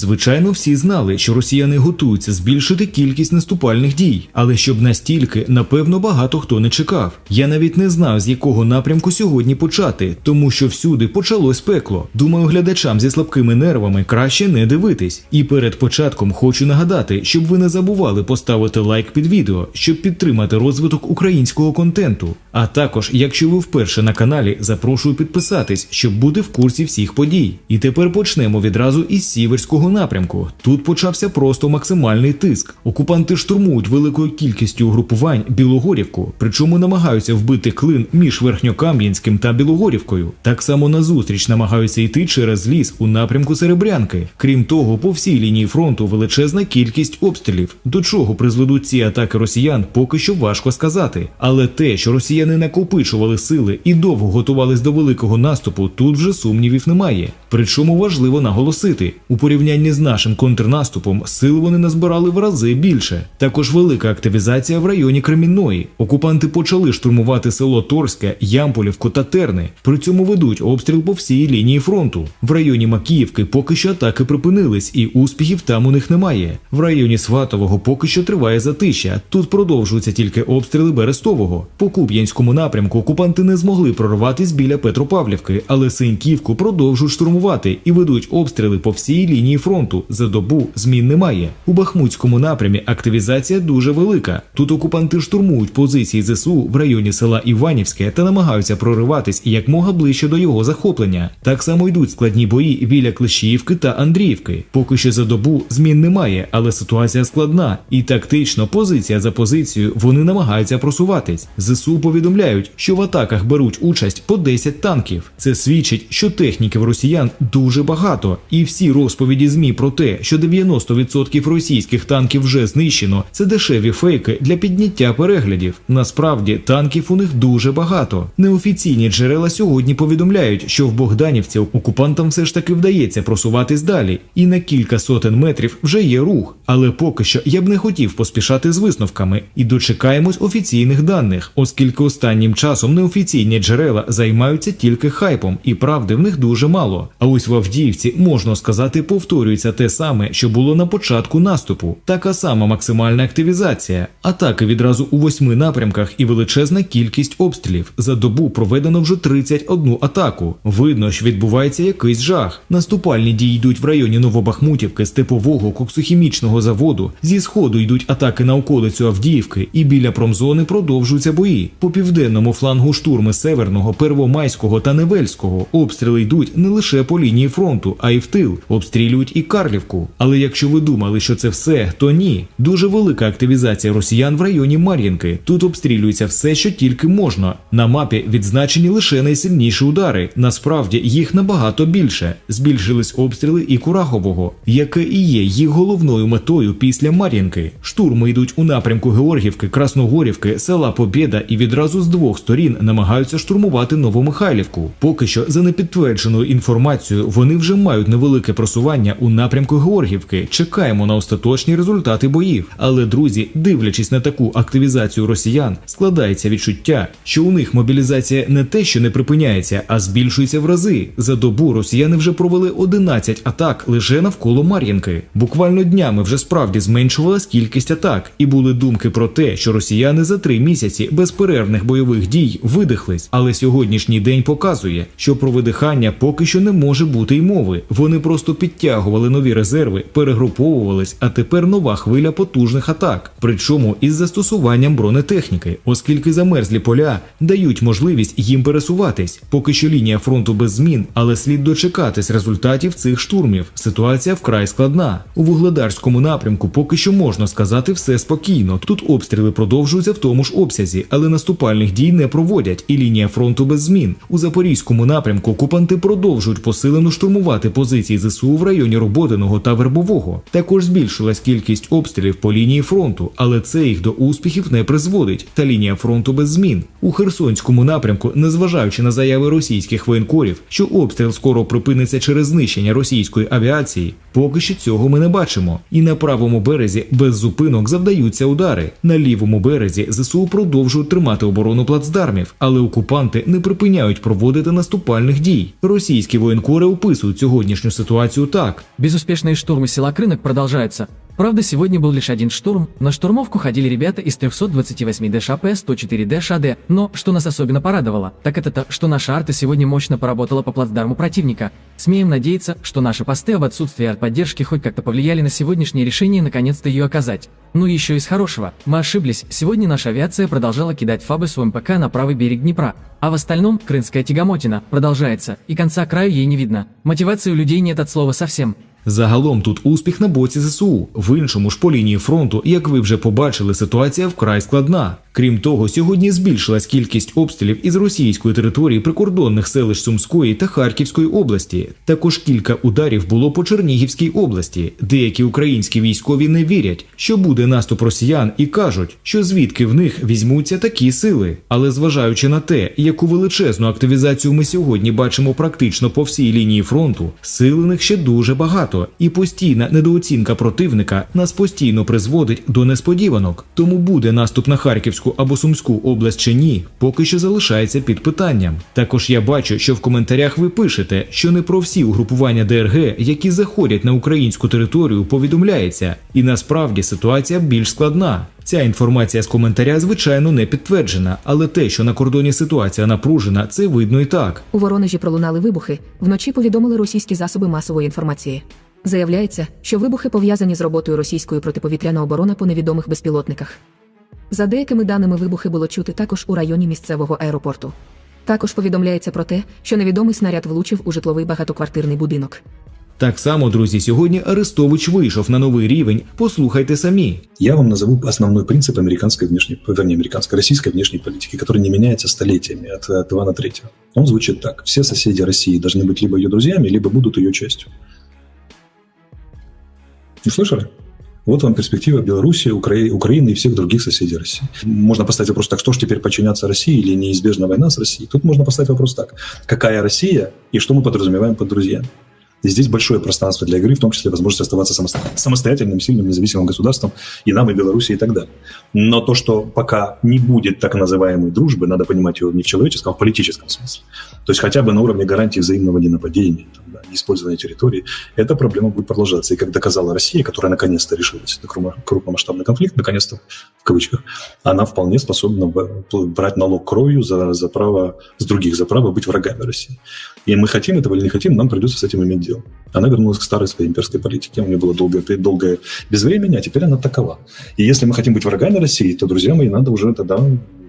Звичайно, всі знали, що росіяни готуються збільшити кількість наступальних дій, але щоб настільки, напевно, багато хто не чекав. Я навіть не знаю, з якого напрямку сьогодні почати, тому що всюди почалось пекло. Думаю, глядачам зі слабкими нервами краще не дивитись. І перед початком хочу нагадати, щоб ви не забували поставити лайк під відео, щоб підтримати розвиток українського контенту. А також, якщо ви вперше на каналі, запрошую підписатись, щоб бути в курсі всіх подій. І тепер почнемо відразу із сіверського напрямку. Тут почався просто максимальний тиск. Окупанти штурмують великою кількістю угрупувань Білогорівку, причому намагаються вбити клин між Верхньокам'янським та Білогорівкою. Так само назустріч намагаються йти через ліс у напрямку Серебрянки. Крім того, по всій лінії фронту величезна кількість обстрілів. До чого призведуть ці атаки росіян, поки що важко сказати. Але те, що росіяни накопичували сили і довго готувались до великого наступу, тут вже сумнівів немає. Причому важливо наголосити, у порівнянні з нашим контрнаступом сил вони назбирали в рази більше. Також велика активізація в районі Кремінної. Окупанти почали штурмувати село Торське, Ямполівку та Терни. При цьому ведуть обстріл по всій лінії фронту. В районі Макіївки поки що атаки припинились, і успіхів там у них немає. В районі Сватового поки що триває затища. Тут продовжуються тільки обстріли Берестового. По Куп'янському напрямку окупанти не змогли прорватись біля Петропавлівки, але Синьківку продовжують штурмувати і ведуть обстріли по всій лінії фронту. За добу змін немає. У Бахмутському напрямі активізація дуже велика. Тут окупанти штурмують позиції ЗСУ в районі села Іванівське та намагаються прориватись якмога ближче до його захоплення. Так само йдуть складні бої біля Клещіївки та Андріївки. Поки що за добу змін немає, але ситуація складна і тактично, позиція за позицією, вони намагаються просуватись. ЗСУ повідомляють, що в атаках беруть участь по 10 танків. Це свідчить, що техніки в росіян дуже багато, і всі розповіді змі про те, що 90% російських танків вже знищено, це дешеві фейки для підняття переглядів. Насправді танків у них дуже багато. Неофіційні джерела сьогодні повідомляють, що в Богданівці окупантам все ж таки вдається просуватись далі, і на кілька сотень метрів вже є рух. Але поки що я б не хотів поспішати з висновками і дочекаємось офіційних даних, оскільки останнім часом неофіційні джерела займаються тільки хайпом, і правди в них дуже мало. А ось в Авдіївці можна сказати, повторюється те саме, що було на початку наступу. Така сама максимальна активізація, атаки відразу у восьми напрямках і величезна кількість обстрілів. За добу проведено вже 31 атаку. Видно, що відбувається якийсь жах. Наступальні дії йдуть в районі Новобахмутівки, Степового, коксохімічного заводу. Зі сходу йдуть атаки на околицю Авдіївки, і біля промзони продовжуються бої. По південному флангу штурми Северного, Первомайського та Невельського обстріли йдуть не лише по лінії фронту, а й в тил. Обстрілюють і Карлівку. Але якщо ви думали, що це все, то ні. Дуже велика активізація росіян в районі Мар'їнки. Тут обстрілюється все, що тільки можна. На мапі відзначені лише найсильніші удари. Насправді їх набагато більше. Збільшились обстріли і Курахового, яке і є їх головною метою після Мар'їнки. Штурми йдуть у напрямку Георгівки, Красногорівки, села Побєда і відразу з двох сторін намагаються штурмувати Новомихайлівку. Поки що, за непідтвердженою інформацією, вони вже мають невелике просування у напрямку Георгівки. Чекаємо на остаточні результати боїв. Але друзі, дивлячись на таку активізацію росіян, складається відчуття, що у них мобілізація не те, що не припиняється, а збільшується в рази. За добу росіяни вже провели 11 атак лише навколо Мар'їнки. Буквально днями вже справді зменшувалась кількість атак, і були думки про те, що росіяни за три місяці безперервних бойових дій видихлись. Але сьогоднішній день показує, що про видихання поки що не може бути й мови. Вони просто підтягували нові резерви, перегруповувались, а тепер нова хвиля потужних атак. Причому із застосуванням бронетехніки, оскільки замерзлі поля дають можливість їм пересуватись. Поки що лінія фронту без змін, але слід дочекатись результатів цих штурмів. Ситуація вкрай складна. У вугледарському напрямку поки що можна сказати все спокійно. Тут обстріли продовжуються в тому ж обсязі, але наступальних дій не проводять, і лінія фронту без змін. У запорізькому напрямку окупанти продовжують посилено штурмувати позиції ЗСУ в районі Роботиного та Вербового. Також збільшилась кількість обстрілів по лінії фронту, але це їх до успіхів не призводить. Та лінія фронту без змін. У Херсонському напрямку, незважаючи на заяви російських воєнкорів, що обстріл скоро припиниться через знищення російської авіації, поки що цього ми не бачимо. І на правому березі без зупинок завдаються удари. На лівому березі ЗСУ продовжують тримати оборону плацдармів, але окупанти не припиняють проводити наступальних дій. Російські воєнкори Воєнкори описують сьогоднішню ситуацію так: Безуспешные штурмы села Крынок продолжаются. Правда, сегодня был лишь один штурм. На штурмовку ходили ребята из 328 ДШП, 104 ДШАД. Но что нас особенно порадовало, так это то, что наша арта сегодня мощно поработала по плацдарму противника. Смеем надеяться, что наши посты об отсутствии артподдержки хоть как-то повлияли на сегодняшнее решение наконец-то ее оказать. Ну и еще из хорошего. Мы ошиблись, сегодня наша авиация продолжала кидать фабы с МПК на правый берег Днепра. А в остальном крымская тягомотина продолжается, и конца краю ей не видно. Мотивации у людей нет от слова совсем. Загалом тут успіх на боці ЗСУ. В іншому ж по лінії фронту, як ви вже побачили, ситуація вкрай складна. Крім того, сьогодні збільшилась кількість обстрілів із російської території прикордонних селищ Сумської та Харківської області. Також кілька ударів було по Чернігівській області. Деякі українські військові не вірять, що буде наступ росіян, і кажуть, що звідки в них візьмуться такі сили. Але зважаючи на те, яку величезну активізацію ми сьогодні бачимо практично по всій лінії фронту, силених ще дуже багато, і постійна недооцінка противника нас постійно призводить до несподіванок. Тому буде наступ на Харківську або Сумську область чи ні, поки що залишається під питанням. Також я бачу, що в коментарях ви пишете, що не про всі угрупування ДРГ, які заходять на українську територію, повідомляється, і насправді ситуація більш складна. Ця інформація з коментаря, звичайно, не підтверджена, але те, що на кордоні ситуація напружена, це видно і так. У Воронежі пролунали вибухи. Вночі повідомили російські засоби масової інформації. Заявляється, що вибухи пов'язані з роботою російської протиповітряна оборона по невідомих безпілотниках. За деякими даними, вибухи було чути також у районі місцевого аеропорту. Також повідомляється про те, що невідомий снаряд влучив у житловий багатоквартирний будинок. Так само, друзі, сьогодні Арестович вийшов на новий рівень. Послухайте самі. Я вам назову основной принцип американской внешней, вернее, американской, российской внешней политики, который не меняется столетиями от, от Ивана Третьего. Он звучит так. Все соседи России должны быть либо ее друзьями, либо будут ее частью. Не слышали? Вот вам перспектива Беларуси, Укра... Украины и всех других соседей России. Можно поставить вопрос так, что же теперь подчиняться России или неизбежна война с Россией? Тут можно поставить вопрос так, какая Россия и что мы подразумеваем под друзьями? И здесь большое пространство для игры, в том числе возможность оставаться самостоятельным, сильным, независимым государством, и нам, и Беларуси, и так далее. Но то, что пока не будет так называемой дружбы, надо понимать ее не в человеческом, а в политическом смысле. То есть хотя бы на уровне гарантии взаимного ненападения, там, да, неиспользования территории, эта проблема будет продолжаться. И как доказала Россия, которая наконец-то решилась на крупно- крупномасштабный конфликт, наконец-то, в кавычках, она вполне способна брать налог кровью за, за право, с других, за право быть врагами России. И мы хотим этого или не хотим, нам придется с этим иметь дело. Она вернулась к старой своей имперской политике. У нее было долгое, долгое безвремение, а теперь она такова. И если мы хотим быть врагами России, то, друзья мои, надо уже тогда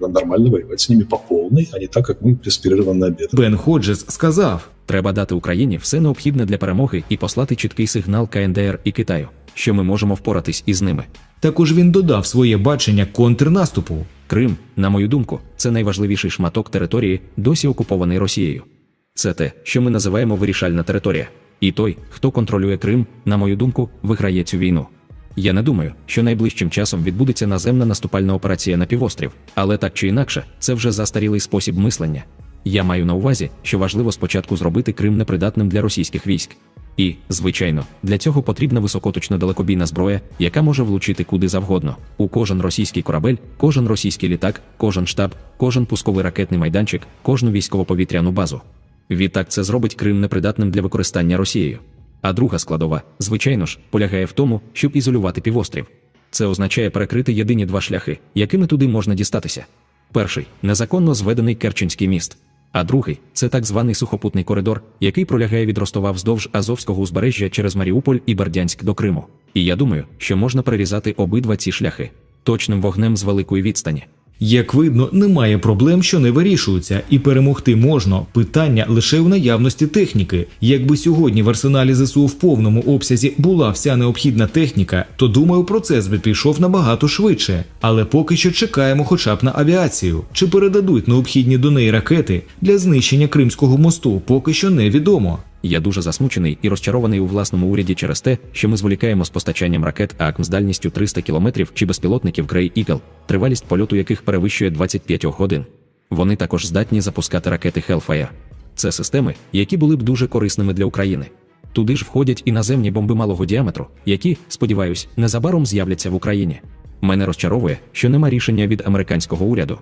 нормально воевать с ними по полной, а не так, как мы с перерывом на обед. Бен Ходжес сказав: Треба дати Україні все необхідне для перемоги і послати чіткий сигнал КНДР і Китаю, що ми можемо впоратись із ними. також він додав своє бачення контрнаступу. Крим, на мою думку, це найважливіший шматок території, досі окупований Росією. Це те, що ми називаємо вирішальна територія. І той, хто контролює Крим, на мою думку, виграє цю війну. Я не думаю, що найближчим часом відбудеться наземна наступальна операція на півострів, але так чи інакше, це вже застарілий спосіб мислення. Я маю на увазі, що важливо спочатку зробити Крим непридатним для російських військ. І, звичайно, для цього потрібна високоточна далекобійна зброя, яка може влучити куди завгодно. У кожен російський корабель, кожен російський літак, кожен штаб, кожен пусковий ракетний майданчик, кожну військово-повітряну базу. Відтак це зробить Крим непридатним для використання Росією. А друга складова, звичайно ж, полягає в тому, щоб ізолювати півострів. Це означає перекрити єдині два шляхи, якими туди можна дістатися. Перший незаконно зведений Керченський міст. А другий це так званий сухопутний коридор, який пролягає від Ростова вздовж Азовського узбережжя через Маріуполь і Бердянськ до Криму. І я думаю, що можна перерізати обидва ці шляхи точним вогнем з великої відстані. Як видно, немає проблем, що не вирішуються, і перемогти можна. Питання лише в наявності техніки. Якби сьогодні в арсеналі ЗСУ в повному обсязі була вся необхідна техніка, то думаю, процес би пішов набагато швидше. Але поки що чекаємо, хоча б на авіацію. Чи передадуть необхідні до неї ракети для знищення Кримського мосту, поки що невідомо. Я дуже засмучений і розчарований у власному уряді через те, що ми зволікаємо з постачанням ракет АКМ з дальністю 300 км чи безпілотників Grey Eagle, тривалість польоту яких перевищує 25 годин. Вони також здатні запускати ракети Hellfire. Це системи, які були б дуже корисними для України. Туди ж входять і наземні бомби малого діаметру, які, сподіваюсь, незабаром з'являться в Україні. Мене розчаровує, що нема рішення від американського уряду.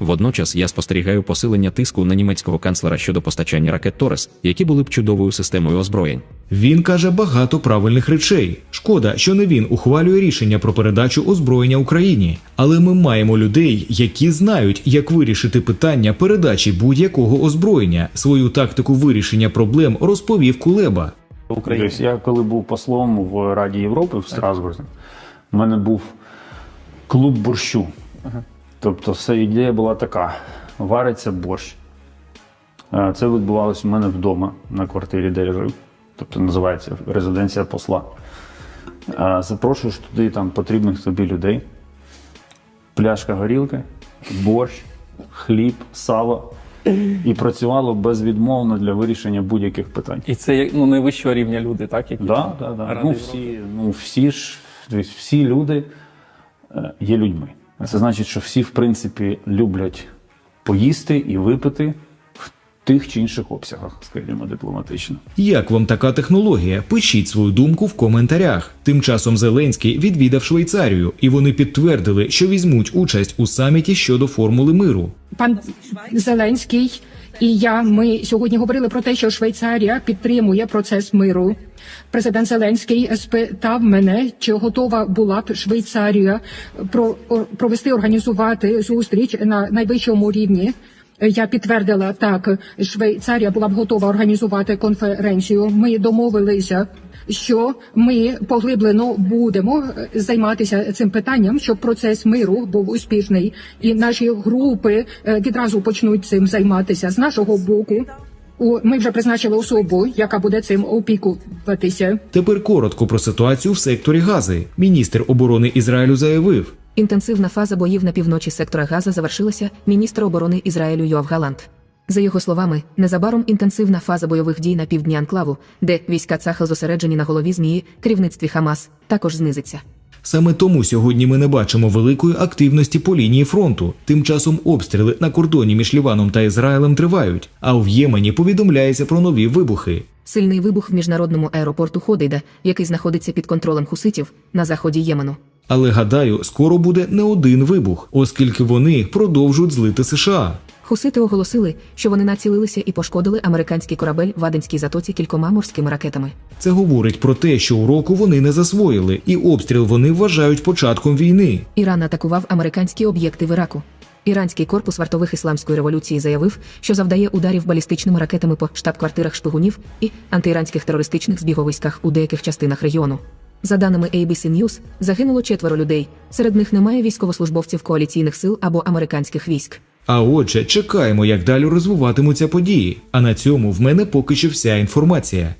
Водночас я спостерігаю посилення тиску на німецького канцлера щодо постачання ракет Торес, які були б чудовою системою озброєнь. Він каже багато правильних речей. Шкода, що не він ухвалює рішення про передачу озброєння Україні. Але ми маємо людей, які знають, як вирішити питання передачі будь-якого озброєння. Свою тактику вирішення проблем розповів Кулеба. України. Я коли був послом в Раді Європи в Страсбурзі, в мене був клуб борщу. Тобто, вся ідея була така: вариться борщ. Е, Це відбувалося у мене вдома на квартирі, де я жив. Тобто називається резиденція посла. Е, Запрошуєш туди там потрібних тобі людей. Пляшка горілки, борщ, хліб, сало. І працювало безвідмовно для вирішення будь-яких питань. І це ну, найвищого рівня люди, так? Які Да, да, да. Ну, всі, ну, всі ж всі люди е, є людьми. Це значить, що всі, в принципі, люблять поїсти і випити в тих чи інших обсягах, скажімо, дипломатично. Як вам така технологія? Пишіть свою думку в коментарях. Тим часом Зеленський відвідав Швейцарію, і вони підтвердили, що візьмуть участь у саміті щодо формули миру. Пан Зеленський і я ми сьогодні говорили про те, що Швейцарія підтримує процес миру. Президент Зеленський спитав мене, чи готова була б Швейцарія про провести організувати зустріч на найвищому рівні. Я підтвердила так, Швейцарія була б готова організувати конференцію. Ми домовилися, що ми поглиблено будемо е, займатися цим питанням, щоб процес миру був успішний, і наші групи е, відразу почнуть цим займатися з нашого боку. Ми вже призначили особу, яка буде цим опікуватися. Тепер коротко про ситуацію в секторі Гази. Міністр оборони Ізраїлю заявив, Інтенсивна фаза боїв на півночі сектора Газа завершилася. Міністр оборони Ізраїлю Йоав Галант. За його словами, незабаром інтенсивна фаза бойових дій на півдні анклаву, де війська Цахел зосереджені на голові змії, керівництві Хамас, також знизиться. Саме тому сьогодні ми не бачимо великої активності по лінії фронту. Тим часом обстріли на кордоні між Ліваном та Ізраїлем тривають, а в Ємені повідомляється про нові вибухи. Сильний вибух в міжнародному аеропорту Ходейда, який знаходиться під контролем хуситів на заході Ємену. Але гадаю, скоро буде не один вибух, оскільки вони продовжують злити США. Хусити оголосили, що вони націлилися і пошкодили американський корабель в Аденській затоці кількома морськими ракетами. Це говорить про те, що уроку вони не засвоїли, і обстріл вони вважають початком війни. Іран атакував американські об'єкти в Іраку. Іранський корпус вартових ісламської революції заявив, що завдає ударів балістичними ракетами по штаб-квартирах шпигунів і антиіранських терористичних збіговиськах у деяких частинах регіону. За даними ABC News, загинуло четверо людей. Серед них немає військовослужбовців коаліційних сил або американських військ. А отже, чекаємо, як далі розвиватимуться події. А на цьому в мене поки що вся інформація.